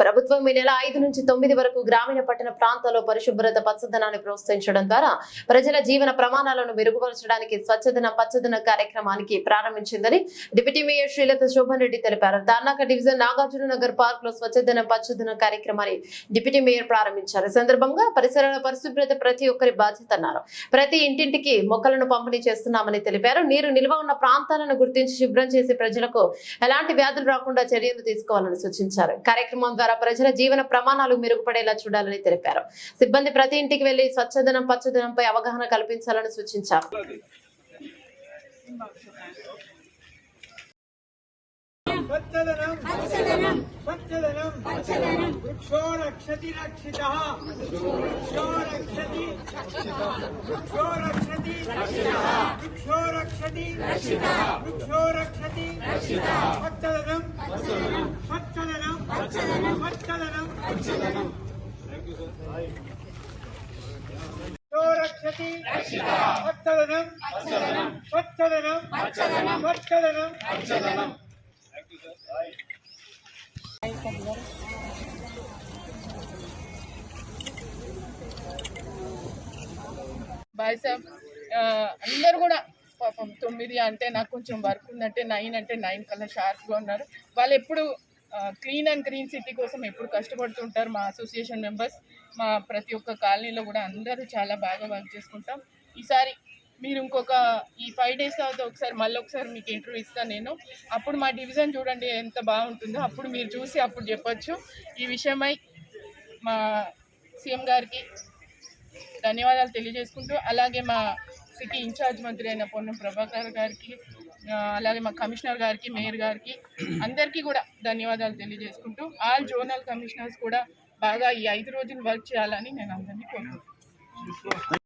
ప్రభుత్వం ఈ నెల ఐదు నుంచి తొమ్మిది వరకు గ్రామీణ పట్టణ ప్రాంతాల్లో పరిశుభ్రత పచ్చదనాన్ని ప్రోత్సహించడం ద్వారా ప్రజల జీవన ప్రమాణాలను మెరుగుపరచడానికి స్వచ్ఛదన పచ్చదన కార్యక్రమానికి ప్రారంభించిందని డిప్యూటీ మేయర్ శ్రీలత శోభన్ రెడ్డి తెలిపారు. దార్నాక డివిజన్ నాగార్జున నగర్ పార్క్లో స్వచ్ఛదన పచ్చదన కార్యక్రమాన్ని డిప్యూటీ మేయర్ ప్రారంభించారు. సందర్భంగా పరిసరాల పరిశుభ్రత ప్రతి ఒక్కరి బాధ్యత అన్నారు. ప్రతి ఇంటింటికి మొక్కలను పంపిణీ చేస్తున్నామని తెలిపారు. నీరు నిల్వ ఉన్న ప్రాంతాలను గుర్తించి శుభ్రం చేసి ప్రజలకు ఎలాంటి వ్యాధులు రాకుండా చర్యలు తీసుకోవాలని సూచించారు. కార్యక్రమం ద్వారా ప్రజల జీవన ప్రమాణాలు మెరుగుపడేలా చూడాలని తెలిపారు. సిబ్బంది ప్రతి ఇంటికి వెళ్ళి స్వచ్ఛదనం పచ్చదనంపై అవగాహన కల్పించాలని సూచించారు. పచ్చదనం పచ్చదనం వృక్షో రక్షతి రక్షితః వృక్షో రక్షతి వృక్షో రక్షతి వృక్షో రక్షతి వృక్షో రక్షతి. పచ్చదనం పచ్చదనం పచ్చదనం వృక్షో రక్షతి పచ్చదనం పచ్చదనం పచ్చదనం బాయ్ సాబ్ అందరు కూడా పాపం తొమ్మిది అంటే నాకు కొంచెం వర్క్ ఉందంటే నైన్ అంటే నైన్ కల్లా షార్ప్గా ఉన్నారు. వాళ్ళు ఎప్పుడు క్లీన్ అండ్ గ్రీన్ సిటీ కోసం ఎప్పుడు కష్టపడుతుంటారు మా అసోసియేషన్ మెంబర్స్. మా ప్రతి ఒక్క కాలనీలో కూడా అందరూ చాలా బాగా వర్క్ చేసుకుంటాం. ఈసారి మీరు ఇంకొక ఈ ఫైవ్ డేస్ తర్వాత ఒకసారి మళ్ళీ ఒకసారి మీకు ఇంటర్వ్యూ ఇస్తాను నేను. అప్పుడు మా డివిజన్ చూడండి ఎంత బాగుంటుందో అప్పుడు మీరు చూసి అప్పుడు చెప్పచ్చు. ఈ విషయమై మా సీఎం గారికి ధన్యవాదాలు తెలియజేసుకుంటూ అలాగే మా సిటీ ఇన్ఛార్జ్ మంత్రి అయిన పొన్నం ప్రభాకర్ గారికి అలాగే మా కమిషనర్ గారికి మేయర్ గారికి అందరికీ కూడా ధన్యవాదాలు తెలియజేసుకుంటూ ఆల్ జోనల్ కమిషనర్స్ కూడా బాగా ఈ ఐదు రోజులు వర్క్ చేయాలని నేను అందరినీ కోరుకుంటున్నాను.